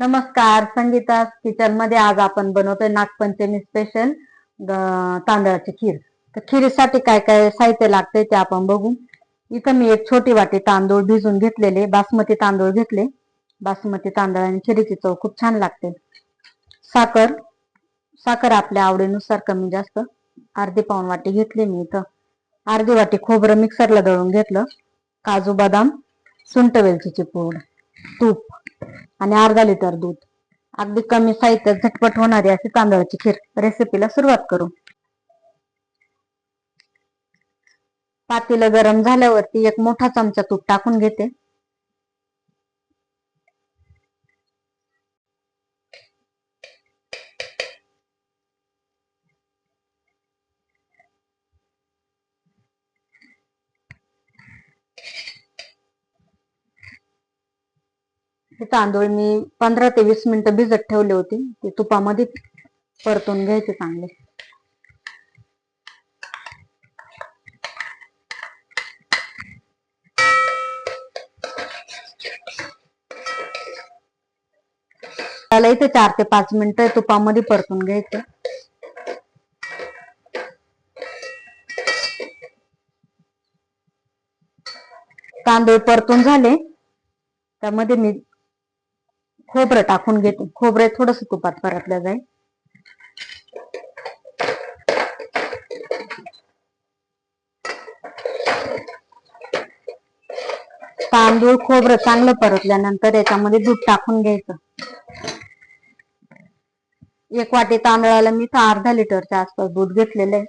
नमस्कार संगीता किचनमध्ये आज आपण बनवतोय नागपंचमी स्पेशल तांदळाची खीर. तर खीरीसाठी काय काय साहित्य लागते ते आपण बघू. इथं मी एक छोटी वाटी तांदूळ भिजून घेतलेले बासमती तांदूळ घेतले. बासमती तांदळाने खिरीची चव खूप छान लागते. साखर साखर आपल्या आवडीनुसार कमी जास्त. अर्धी पाऊन वाटी घेतली मी इथं. अर्धी वाटी खोबरं मिक्सरला दळून घेतलं. काजू बदाम सुंट वेलचीची पूड तूप आणि अर्धा लिटर दूध. अगदी कमी साहित्यात झटपट होणारी अशी तांदळाची खीर रेसिपीला सुरुवात करू. पातीलं गरम झाल्यावरती एक मोठा चमचा तूप टाकून घेते. हे तांदूळ मी पंधरा ते वीस मिनिटं भिजत ठेवले होते. ते तुपामध्ये परतून घ्यायचे चांगले. त्याला इथे चार ते पाच मिनिटं तुपामध्ये परतून घ्यायचं. तांदूळ परतून झाले. त्यामध्ये मी खोबरं टाकून घेते. खोबरे थोडस तुपात परतल्या जाईल. तांदूळ खोबरं चांगलं परतल्यानंतर याच्यामध्ये दूध टाकून घ्यायचं. एक वाटी तांदळाला मी अर्धा लिटरच्या आसपास दूध घेतलेलं आहे.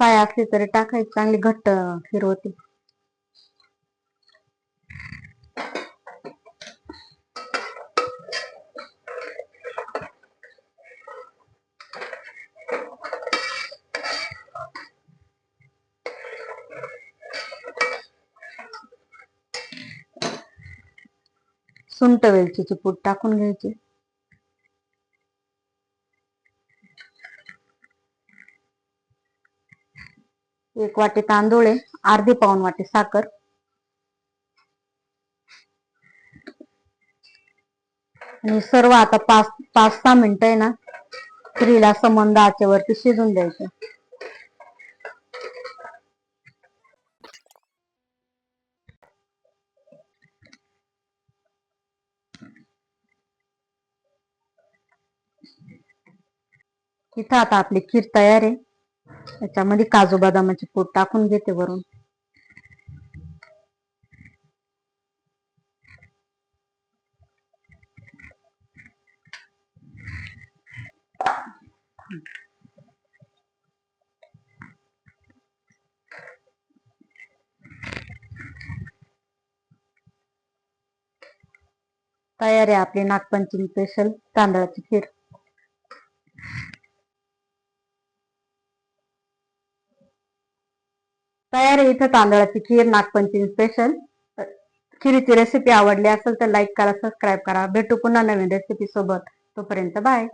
साय असली तरी टाकायची चांगली घट्ट खीर होती सुंट वेलचीची पूड टाकून घ्यायची. एक वाटी तांदूळ आहे अर्धी पाऊन वाटी साखर. आणि सर्व आता पाच पाच सहा मिनिट आहे ना स्त्रीला संबंध आचेवरती शिजून द्यायचं. इथं आता आपली खीर तयार आहे. याच्यामध्ये काजू बदामाची पूड टाकून घेते वरून. तयार आहे आपली नागपंचमी स्पेशल तांदळाची खीर. तयार आहे इथं तांदळाची खीर नागपंचमी स्पेशल खिरीची रेसिपी आवडली असेल तर लाईक करा सबस्क्राईब करा. भेटू पुन्हा नवीन रेसिपी सोबत. तोपर्यंत बाय